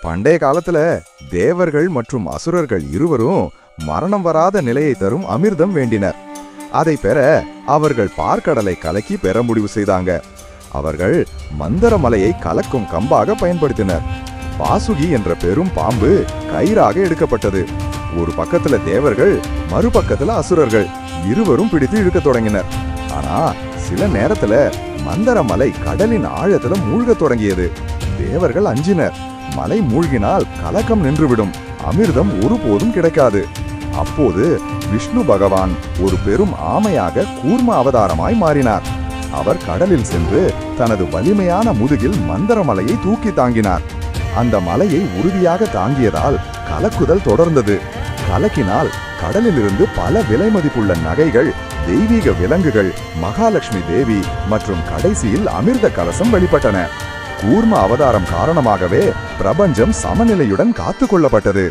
பண்டைய காலத்துல தேவர்கள் மற்றும் அசுரர்கள் இருவரும் மரணம் வராத நிலையை தரும் அமிர்தம் வேண்டினர். அதை பெற அவர்கள் பார்க்கடலை கலக்கி பெற முடிவு செய்தாங்க. அவர்கள் மந்தரமலையை கலக்கும் கம்பாக பயன்படுத்தினர். வாசுகி என்ற பெரும் பாம்பு கயிறாக எடுக்கப்பட்டது. ஒரு பக்கத்துல தேவர்கள் மறுபக்கத்துல அசுரர்கள் இருவரும் பிடித்து இழுக்கத் தொடங்கினர். ஆனா சில நேரத்துல மந்தரமலை கடலின் ஆழத்துல மூழ்கத் தொடங்கியது. தேவர்கள் அஞ்சினர். மலை மூழ்கினால் கலக்கம் நின்றுவிடும். அமிர்தம் ஒருபோதும் கிடைக்காது. அப்போது விஷ்ணு பகவான் ஒரு பெரும் ஆமையாக கூர்ம அவதாரமாய் மாறினார். அவர் கடலில் சென்று தனது வலிமையான முதுகில் மந்திரமலையை தூக்கி தாங்கினார். அந்த மலையை உறுதியாக தாங்கியதால் கலக்குதல் தொடர்ந்தது. கலக்கினால் கடலிலிருந்து பல விலை மதிப்புள்ள நகைகள் தெய்வீக விலங்குகள் மகாலட்சுமி தேவி மற்றும் கடைசியில் அமிர்த கலசம் வெளிப்பட்டன. கூர்ம அவதாரம் காரணமாகவே பிரபஞ்சம் சமநிலையுடன் காத்துக் கொள்ளப்பட்டது